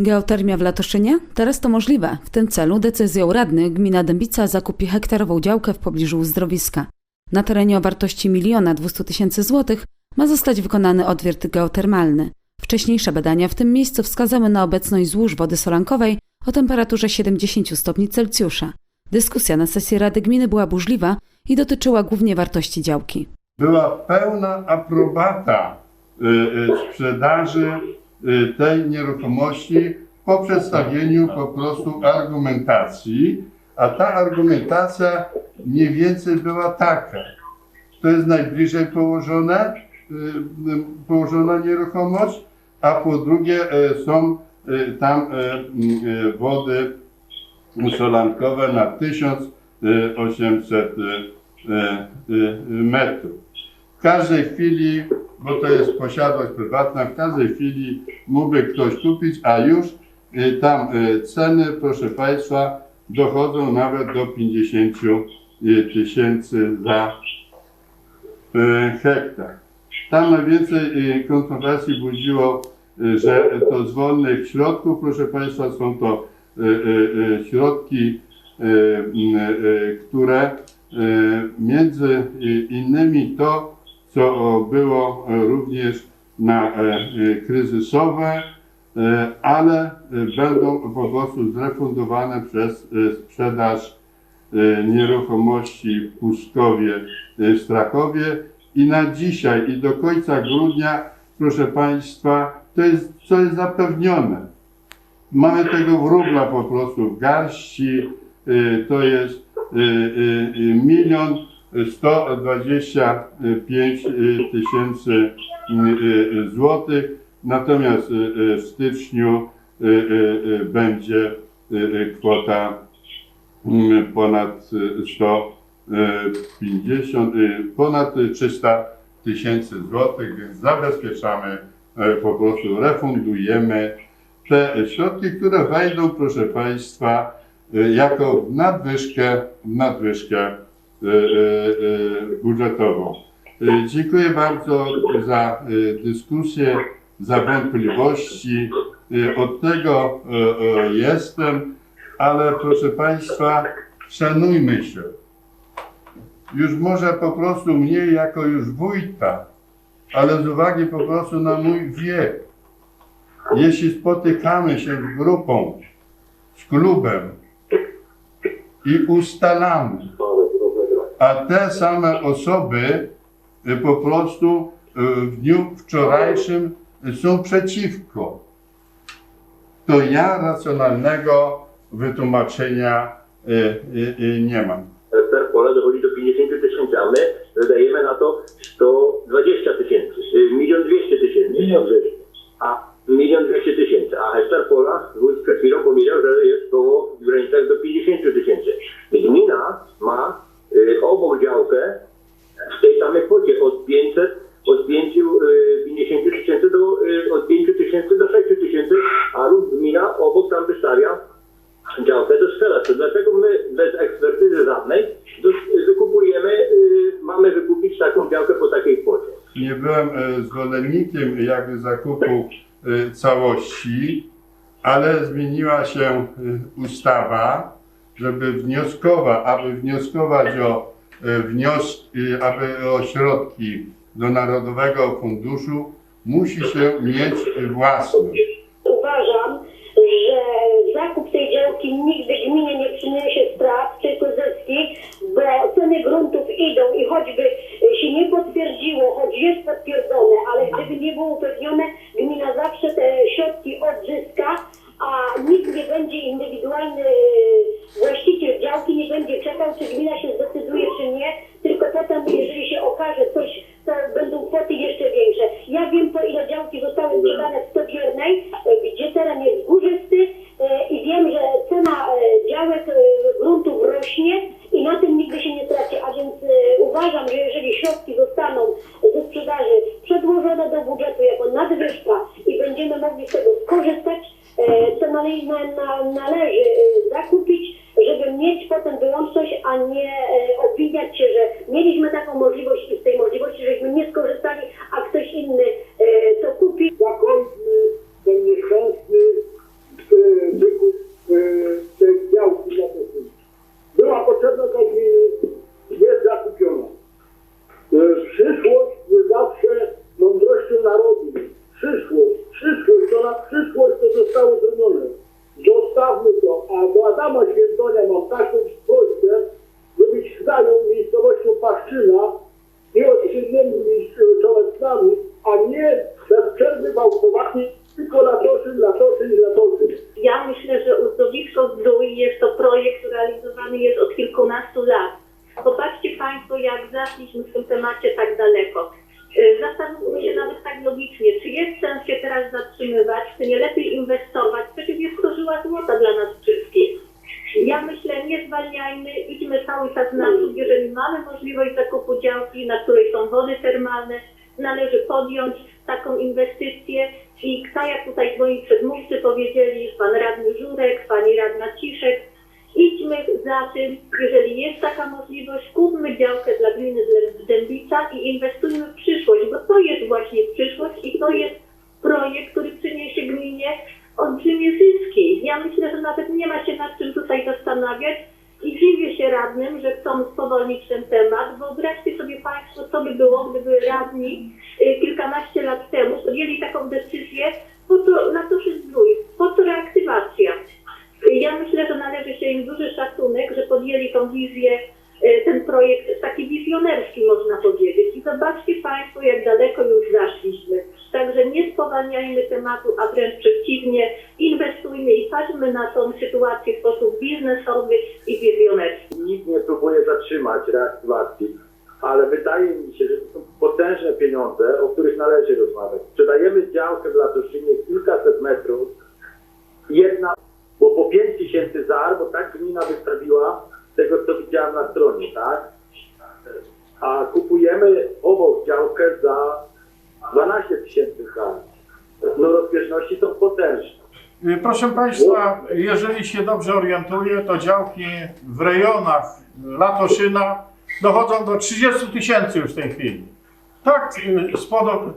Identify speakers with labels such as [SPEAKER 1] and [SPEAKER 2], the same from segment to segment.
[SPEAKER 1] Geotermia w Latoszynie? Teraz to możliwe. W tym celu decyzją radnych gmina Dębica zakupi hektarową działkę w pobliżu uzdrowiska. Na terenie o wartości 1 200 tysięcy złotych ma zostać wykonany odwiert geotermalny. Wcześniejsze badania w tym miejscu wskazały na obecność złóż wody solankowej o temperaturze 70 stopni Celsjusza. Dyskusja na sesji Rady Gminy była burzliwa i dotyczyła głównie wartości działki.
[SPEAKER 2] była pełna aprobata y, y, sprzedaży tej nieruchomości po przedstawieniu po prostu argumentacji, a ta argumentacja mniej więcej była taka. To jest najbliżej położone, y, y, położona nieruchomość, a po drugie y, są y, tam y, y, wody solankowe na 1800 y, y, y, metrów. W każdej chwili, bo to jest posiadłość prywatna, w każdej chwili mógłby ktoś kupić, a już y, tam y, ceny, proszę Państwa, dochodzą nawet do 50 y, tysięcy za hektar. Tam najwięcej kontrowersji budziło, że to z wolnych środków, proszę Państwa, są to środki, które między innymi to, co było e, również na e, e, kryzysowe, ale będą po prostu zrefundowane przez sprzedaż nieruchomości w Puszkowie, w Strakowie i na dzisiaj i do końca grudnia, proszę Państwa, to jest, co jest zapewnione. Mamy tego wróbla po prostu w garści, to jest milion 125 tysięcy y, y, złotych, natomiast y, y, w styczniu y, y, y, będzie y, y, kwota y, ponad y, 150, y, ponad 300 tysięcy złotych, więc zabezpieczamy, y, po prostu refundujemy te środki, które wejdą, proszę Państwa, y, jako nadwyżkę, nadwyżkę y, y, y, budżetową. Y, Dziękuję bardzo za y, dyskusję, za wątpliwości. Y, Od tego y, y, jestem, ale proszę Państwa, szanujmy się. Już może po prostu mnie jako już wójta, ale z uwagi po prostu na mój wiek, jeśli spotykamy się z grupą, z klubem i ustalamy, a te same osoby y, po prostu y, w dniu wczorajszym są przeciwko, to ja racjonalnego wytłumaczenia y, nie mam.
[SPEAKER 3] hektar pola dochodzi do 50 tysięcy, a my wydajemy na to 120 tysięcy, y, milion 200 tysięcy. Milion 200. A milion 200 tysięcy, a hektar pola, wójt przed chwilą powiedział, że jest to w granicach do 50 tysięcy. Gmina ma y, obok działkę w tej samej kwocie od 500, od 550 tysięcy do, y, od 5 tysięcy do 6 tysięcy, a lub gmina obok tam wystawia działkę do sprzedaż. To dlaczego my bez ekspertyzy żadnej wykupujemy, y, mamy wykupić taką działkę po takiej kwocie?
[SPEAKER 2] nie byłem e, zwolennikiem jakby zakupu e, całości, ale zmieniła się e, ustawa, żeby wnioskowa, aby wnioskować o wnioski, aby o środki do Narodowego Funduszu, musi się mieć własność.
[SPEAKER 4] Zakup tej działki nigdy gminie nie przyniesie strat, tylko zyski, bo ceny gruntów idą i choćby się nie potwierdziło, choć jest potwierdzone, ale gdyby nie było upewnione, gmina zawsze te środki odzyska, a nikt nie będzie indywidualny e, właściciel działki, nie będzie czekał, czy gmina się zdecyduje, czy nie, tylko potem, jeżeli się okaże coś, to będą kwoty jeszcze większe. Ja wiem, po ile działki zostały sprzedane w Stobiernej, e, gdzie teren jest górzysty e, i wiem, że cena e, działek, e, gruntów rośnie i na tym nigdy się nie traci, a więc e, uważam, że jeżeli środki zostaną ze sprzedaży przedłożone do budżetu i będziemy mogli z tego skorzystać, e, na, należy e, zakupić, żeby mieć potem wyłączność, a nie e, obwiniać się, że mieliśmy taką możliwość i z tej możliwości żeśmy nie skorzystali,
[SPEAKER 5] na przyszłość to zostało zrobione. Zostawmy to, a do Adama Świętonia mam taką prośbę, żebyś zajął miejscowością Paszczyna i odczynieni czołecami, a nie bez przerwy bałkowanie tylko latoszyn, latoszyn i latoszyn.
[SPEAKER 6] Ja myślę, że uzdrowisko Zdrój jest to projekt realizowany jest od kilkunastu lat. Popatrzcie Państwo, jak zaszliśmy w tym temacie tak daleko. Y, Zastanówmy się nawet tak logicznie, czy jest sens się teraz zatrzymywać, czy nie lepiej inwestować, przecież jest to żyła złota dla nas wszystkich. Ja myślę, nie zwalniajmy, idźmy cały czas naprzód, jeżeli mamy możliwość zakupu działki, na której są wody termalne, należy podjąć taką inwestycję. I tak jak tutaj moi przedmówcy powiedzieli, pan radny Żurek, pani radna Ciszek, idźmy za tym, jeżeli jest taka możliwość, kupmy działkę dla gminy Dębica i inwestujmy w przyszłość, bo to jest właśnie przyszłość i to jest projekt, który przyniesie gminie olbrzymie zyski. Ja myślę, że nawet nie ma się nad czym tutaj zastanawiać radnym, że chcą spowolnić ten temat. Wyobraźcie sobie Państwo, co by było, gdyby radni y, kilkanaście lat temu podjęli taką decyzję, po co na to się zdrój, po co reaktywacja. Ja myślę, że należy się im duży szacunek, że podjęli tą wizję, y, ten projekt taki wizjonerski można powiedzieć. I zobaczcie Państwo, jak daleko już zaszliśmy. Także nie spowalniajmy tematu, a wręcz przeciwnie, inwestujmy i patrzmy na tą sytuację w sposób biznesowy i wizjonerski.
[SPEAKER 3] Nikt nie próbuje zatrzymać reaktywacji, ale wydaje mi się, że to są potężne pieniądze, o których należy rozmawiać. Sprzedajemy działkę w Latoszynie kilkaset metrów, jedna, bo po 5 tysięcy za, bo tak gmina wystawiła tego, co widziałem na stronie, tak? A kupujemy obok działkę za 12 tysięcy. No rozbieżności są potężne.
[SPEAKER 7] Y, Proszę Państwa, jeżeli się dobrze orientuję, to działki w rejonach Latoszyna dochodzą do 30 tysięcy już w tej chwili. Tak, y,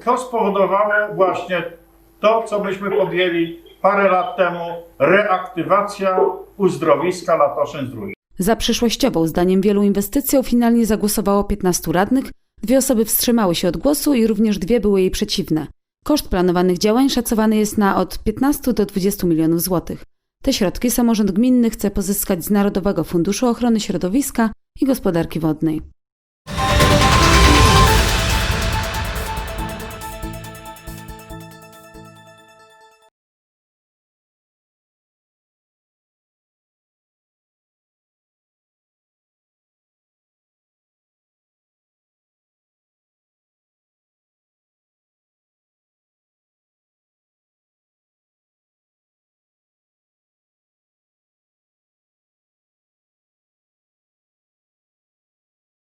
[SPEAKER 7] to spowodowało właśnie to, co myśmy podjęli parę lat temu, reaktywacja uzdrowiska Latoszyn-Zdrój.
[SPEAKER 1] Za przyszłościową, zdaniem wielu inwestycją, finalnie zagłosowało 15 radnych, dwie osoby wstrzymały się od głosu i również dwie były jej przeciwne. Koszt planowanych działań szacowany jest na od 15 do 20 milionów złotych. Te środki samorząd gminny chce pozyskać z Narodowego Funduszu Ochrony Środowiska i Gospodarki Wodnej.